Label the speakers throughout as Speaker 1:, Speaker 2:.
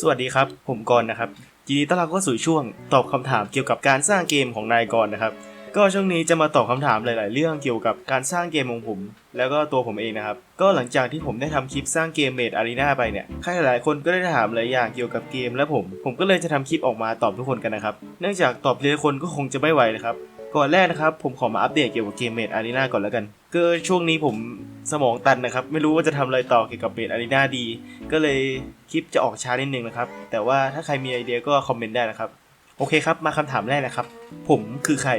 Speaker 1: สวัสดีครับ ผมกรณ์นะครับยินดีต้อนรับเข้าสู่ช่วงตอบคำถามเกี่ยวกับการสร้างเกมของนายกรณ์นะครับ ก็ช่วงนี้จะมาตอบคำถามหลาย ๆ เรื่องเกี่ยวกับการสร้างเกมของผม แล้วก็ตัวผมเองนะครับ ก็หลังจากที่ผมได้ทำคลิปสร้างเกมเมดอารีนาไปเนี่ยใครหลายๆคนก็ได้ถามหลายอย่างเกี่ยวกับเกมและผม ผมก็เลยจะทำคลิปออกมาตอบทุกคนกันนะครับ เนื่องจากตอบทีละคนก็คงจะไม่ไหวนะครับ ก่อนแรกนะครับผมขอมาอัปเดตเกี่ยวกับเกมเมดอารีนาก่อนแล้วกัน ก็ช่วงนี้ผมสมองตันนะครับ ไม่รู้ว่าจะทำอะไรต่อเกี่ยวกับเมดอารีนาดี ก็เลยคลิปจะออกช้านิดนึงนะครับ แต่ว่าถ้าใครมีไอเดียก็คอมเมนต์ได้นะครับ โอเคครับ มาคำถามแรกนะครับ ผมคือใคร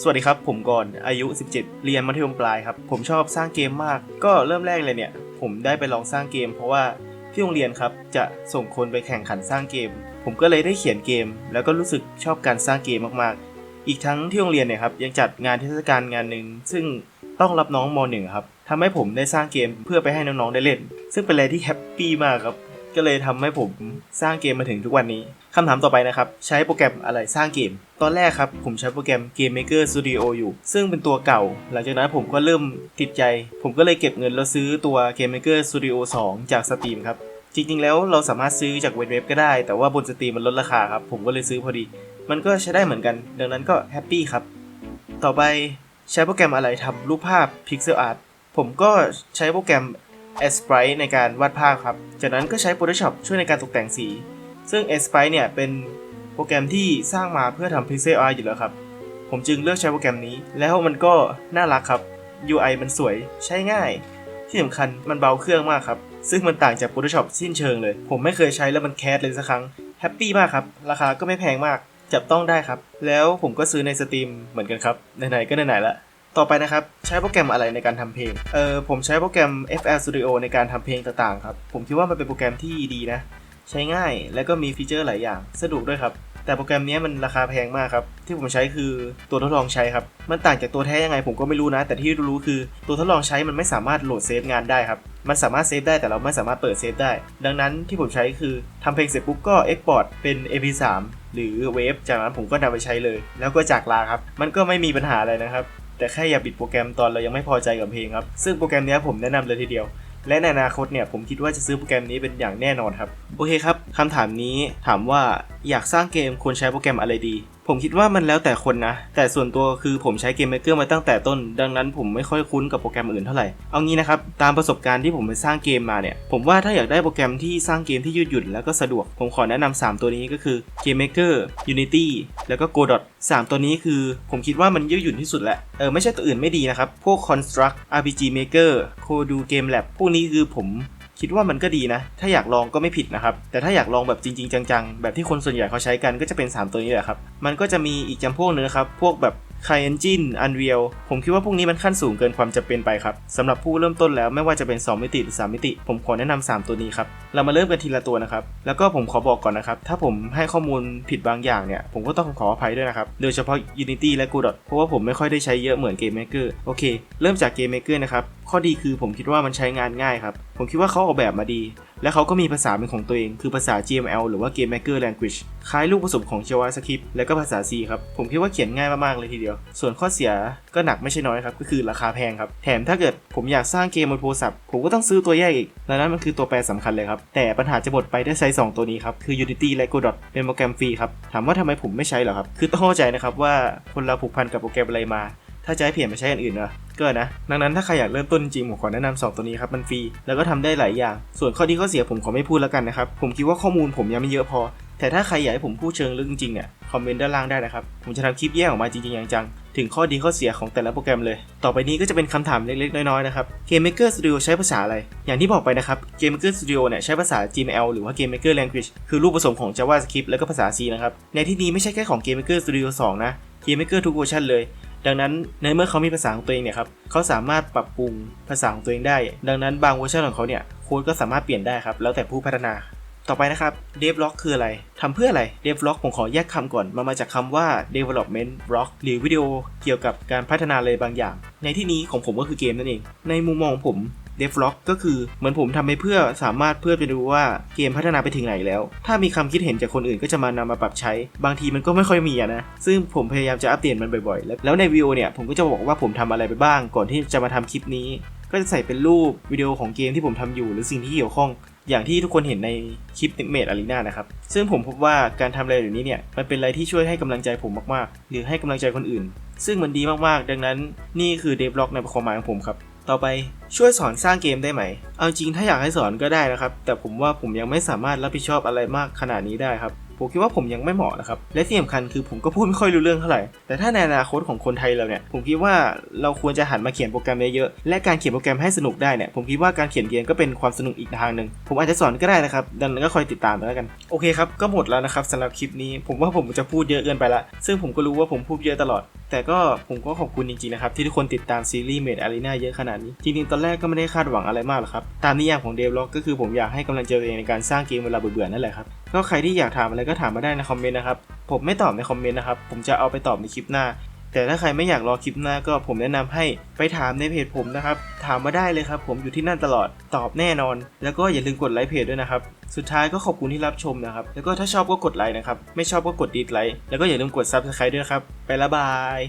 Speaker 1: สวัสดีครับ ผมกรณ์อายุ 17 เรียนมัธยมปลายครับ ผมชอบสร้างเกมมาก ก็เริ่มแรกเลยเนี่ย ผมได้ไปลองสร้างเกม เพราะว่าที่โรงเรียนครับจะส่งคนไปแข่งขันสร้างเกม ผมก็เลยได้เขียนเกม แล้วก็รู้สึกชอบการสร้างเกมมากๆ อีกทั้งที่โรงเรียนเนี่ยครับยังจัดงานเทศกาลงานหนึ่งซึ่ง ต้องรับน้องมหนึ่งครับทำให้ผมได้สร้างเกมเพื่อไปให้น้องๆได้เล่น ซึ่งเป็นอะไรที่แฮปปี้มากครับ ก็เลยทำให้ผมสร้างเกมมาถึงทุกวันนี้คำถามต่อไปนะครับ ใช้โปรแกรมอะไรสร้างเกม ตอนแรกครับ ผมใช้โปรแกรม Game Maker Studio อยู่ ซึ่งเป็นตัวเก่า หลังจากนั้นผมก็เริ่มติดใจ ผมก็เลยเก็บเงินแล้วซื้อตัว Game Maker Studio 2 จาก Steam ครับ จริงๆแล้วเราสามารถซื้อจากเว็บก็ได้ แต่ว่าบน Steam มันลดราคาครับ ผมก็เลยซื้อพอดี มันก็ใช้ได้เหมือนกัน ดังนั้นก็แฮปปี้ครับ ต่อไป ใช้โปรแกรมอะไรทำรูปภาพ Pixel Art ผมก็ใช้โปรแกรม a s p r i t e ในการวาดภาพครับ จากนั้นก็ใช้ Photoshop ช่วยในการตกแต่งสี ซึ่ง a s p r i t e เนี่ยเป็นโปรแกรมที่สร้างมาเพื่อทำ Pixel Art อยู่แล้วครับ ผมจึงเลือกใช้โปรแกรมนี้ แล้วมันก็น่ารักครับ UI มันสวยใช้ง่าย ที่สำคัญมันเบาเครื่องมากครับ ซึ่งมันต่างจาก Photoshop สิ้นเชิงเลย ผมไม่เคยใช้แล้วมันแคสเลยสักครั้งแฮปปี้มากครับ ราคาก็ไม่แพงมาก จับต้องได้ครับ แล้วผมก็ซื้อในสตรีมเหมือนกันครับ ไหนๆก็ไหนๆละ ต่อไปนะครับ ใช้โปรแกรมอะไรในการทำเพลง เออผมใช้โปรแกรม FL Studio ในการทำเพลงต่างๆครับ ผมคิดว่ามันเป็นโปรแกรมที่ดีนะ ใช้ง่ายและก็มีฟีเจอร์หลายอย่าง สะดวกด้วยครับ แต่โปรแกรมนี้มันราคาแพงมากครับ ที่ผมใช้คือตัวทดลองใช้ครับ มันต่างจากตัวแท้ยังไงผมก็ไม่รู้นะ แต่ที่รู้คือตัวทดลองใช้มันไม่สามารถโหลดเซฟงานได้ครับ มันสามารถเซฟได้แต่เราไม่สามารถเปิดเซฟได้ ดังนั้นที่ผมใช้คือทำเพลงเสร็จปุ๊บก็ Export เป็น MP3 หรือเวฟจากนั้นผมก็นำไปใช้เลย แล้วก็จากลาครับ มันก็ไม่มีปัญหาอะไรนะครับ แต่แค่อย่าปิดโปรแกรมตอนเรายังไม่พอใจกับเพลงครับ ซึ่งโปรแกรมนี้ผมแนะนำเลยทีเดียว และในอนาคตเนี่ยผมคิดว่าจะซื้อโปรแกรมนี้เป็นอย่างแน่นอนครับ โอเคครับคำถามนี้ถามว่าอยากสร้างเกมควรใช้โปรแกรมอะไรดี ผมคิดว่ามันแล้วแต่คนนะ แต่ส่วนตัวคือผมใช้เกมเมเกอร์มาตั้งแต่ต้น ดังนั้นผมไม่ค่อยคุ้นกับโปรแกรมอื่นเท่าไหร่ เอางี้นะครับ ตามประสบการณ์ที่ผมไปสร้างเกมมาเนี่ย ผมว่าถ้าอยากได้โปรแกรมที่สร้างเกมที่ยืดหยุ่นแล้วก็สะดวก ผมขอแนะนำ3ตัวนี้ก็คือ Game Maker Unity แล้วก็ Godot 3 ตัวนี้คือผมคิดว่ามันยืดหยุ่นที่สุดแหละ เออไม่ใช่ตัวอื่นไม่ดีนะครับ พวก Construct RPG Maker Kodu Game Lab พวกนี้คือผม คิดว่ามันก็ดีนะ ถ้าอยากลองก็ไม่ผิดนะครับ แต่ถ้าอยากลองแบบจริง ๆ จังๆ แบบที่คนส่วนใหญ่เขาใช้กันก็จะเป็น 3 ตัวนี้แหละครับ มันก็จะมีอีกจำพวกนึงนะครับ พวกแบบ CryEngine Unreal ผมคิดว่าพวกนี้มันขั้นสูงเกินความจำเป็นไปครับสำหรับผู้เริ่มต้นแล้วไม่ว่าจะเป็น 2 มิติหรือ 3 มิติ ผมขอแนะนำ3ตัวนี้ครับ เรามาเริ่มกันทีละตัวนะครับ แล้วก็ผมขอบอกก่อนนะครับ ถ้าผมให้ข้อมูลผิดบางอย่างเนี่ย ผมก็ต้องขออภัยด้วยนะครับ โดยเฉพาะ Unity และ Godot เพราะว่าผมไม่ค่อยได้ใช้เยอะเหมือน Game Maker โอเค เริ่มจาก Game Maker นะครับ ข้อดีคือผมคิดว่ามันใช้งานง่ายครับ ผมคิดว่าเขาออกแบบมาดี และเขาก็มีภาษาเป็นของตัวเอง คือภาษา GML หรือว่า Game Maker Language คล้ายลูกผสมของ JavaScript และก็ภาษา C ครับ ผมคิดว่าเขียนง่ายมากๆเลยทีเดียว ส่วนข้อเสียก็หนักไม่ใช่น้อยครับ ก็คือราคาแพงครับ แถมถ้าเกิดผมอยากสร้างเกมบนโทรศัพท์ ผมก็ต้องซื้อตัวแยกอีกดังนั้นมันคือตัวแปรสำคัญเลยครับ แต่ปัญหาจะหมดไปได้ใช้สองตัวนี้ครับ คือ Unity และ Godot เป็นโปรแกรมฟรีครับ ถามว่าทำไมผมไม่ใช้เหรอครับ คือต้องเข้าใจนะครับว่าคนเราผูกพันกับโปรแกรมอะไรมา ถ้าจะให้เปลี่ยนไปใช้อันอื่นนะก็นะ ดังนั้นถ้าใครอยากเริ่มต้นจริงๆผมขอแนะนำสองตัวนี้ครับ มันฟรี แล้วก็ทำได้หลายอย่าง ส่วนข้อดีข้อเสียผมขอไม่พูดแล้วกันนะครับ ผมคิดว่าข้อมูลผมยังไม่เยอะพอ แต่ถ้าใครอยากให้ผมพูดเชิงลึกจริงๆเนี่ย คอมเมนต์ด้านล่างได้นะครับ ผมจะทำคลิปแยกออกมาจริงๆอย่างจังถึงข้อดีข้อเสียของแต่ละโปรแกรมเลย ต่อไปนี้ก็จะเป็นคำถามเล็กๆ น้อยๆ นะครับ Game Maker Studio ใช้ภาษาอะไร อย่างที่บอกไปนะครับ Game Maker Studio เนี่ยใช้ภาษา GML หรือว่า Game Maker Language คือรูปผสมของ JavaScript แล้วก็ภาษา C นะครับ ในที่นี้ไม่ใช่แค่ของ Game Maker Studio 2 นะ Game Maker ทุกเวอร์ชันเลย ดังนั้นในเมื่อเขามีภาษาของตัวเองเนี่ยครับเขาสามารถปรับปรุงภาษาของตัวเองได้ ดังนั้นบางเวอร์ชันของเขาเนี่ยโค้ดก็สามารถเปลี่ยนได้ครับแล้วแต่ผู้พัฒนาต่อไปนะครับ devlog คืออะไร ทำเพื่ออะไร devlog ผมขอแยกคำก่อน มันมาจากคำว่า development blog หรือวิดีโอเกี่ยวกับการพัฒนาอะไรบางอย่าง ในที่นี้ของผมก็คือเกมนั่นเอง ในมุมมองผม devlog ก็คือเหมือนผมทำไปเพื่อสามารถเพื่อไปดูว่าเกมพัฒนาไปถึงไหนแล้ว ถ้ามีคำคิดเห็นจากคนอื่นก็จะมานำมาปรับใช้ บางทีมันก็ไม่ค่อยมีอะนะ ซึ่งผมพยายามจะอัปเดตมันบ่อยๆ แล้วแล้วในวิดีโอเนี่ยผมก็จะบอกว่าผมทำอะไรไปบ้าง ก่อนที่จะมาทำคลิปนี้ ก็จะใส่เป็นรูปวิดีโอของเกมที่ผมทำอยู่ หรือสิ่งที่เกี่ยวข้องอย่างที่ทุกคนเห็นในคลิปเมดอารีนานะครับ ซึ่งผมพบว่าการทำอะไรแบบนี้เนี่ย มันเป็นอะไรที่ช่วยให้กำลังใจผมมากๆ หรือให้กำลังใจคนอื่น ซึ่งมันดีมากๆ ดังนั้นนี่คือเดฟล็อกในความหมายของผมครับ ต่อไปช่วยสอนสร้างเกมได้ไหม เอาจริงถ้าอยากให้สอนก็ได้นะครับ แต่ผมว่าผมยังไม่สามารถรับผิดชอบอะไรมากขนาดนี้ได้ครับ ผมคิดว่าผมยังไม่เหมาะนะครับ และที่สำคัญคือผมก็พูดไม่ค่อยรู้เรื่องเท่าไหร่ แต่ถ้าในอนาคตของคนไทยเราเนี่ย ผมคิดว่าเราควรจะหันมาเขียนโปรแกรมเยอะๆ และการเขียนโปรแกรมให้สนุกได้เนี่ย ผมคิดว่าการเขียนเกมก็เป็นความสนุกอีกทางหนึ่ง ผมอาจจะสอนก็ได้นะครับ ดังนั้นก็คอยติดตามแล้วกัน โอเคครับ ก็หมดแล้วนะครับสำหรับคลิปนี้ ผมว่าผมจะพูดเยอะเกินไปละ ซึ่งผมก็รู้ว่าผมพูดเยอะตลอด แต่ก็ผมก็ขอบคุณจริงๆนะครับ ที่ทุกคนติดตามซีรีส์เมดอารีนาเยอะขนาดนี้ จริงๆ ตอนแรกก็ไม่ได้คาดหวังอะไรมากหรอกครับ ตามนิยามของเดฟล็อกก็คือผมอยากให้กำลังใจตัวเองในการสร้างเกมเวลาเบื่อๆนั่นแหละครับ ก็ใครที่อยากถามอะไรก็ถามมาได้ในคอมเมนต์นะครับผมไม่ตอบในคอมเมนต์นะครับผมจะเอาไปตอบในคลิปหน้า แต่ถ้าใครไม่อยากรอคลิปหน้าก็ผมแนะนำให้ไปถามในเพจผมนะครับ ถามมาได้เลยครับ ผมอยู่ที่นั่นตลอดตอบแน่นอน แล้วก็อย่าลืมกดไลค์เพจด้วยนะครับ สุดท้ายก็ขอบคุณที่รับชมนะครับ แล้วก็ถ้าชอบก็กดไลค์นะครับ ไม่ชอบก็กดดีดไลค์แล้วก็อย่าลืมกด Subscribe ด้วยครับ ไปละบาย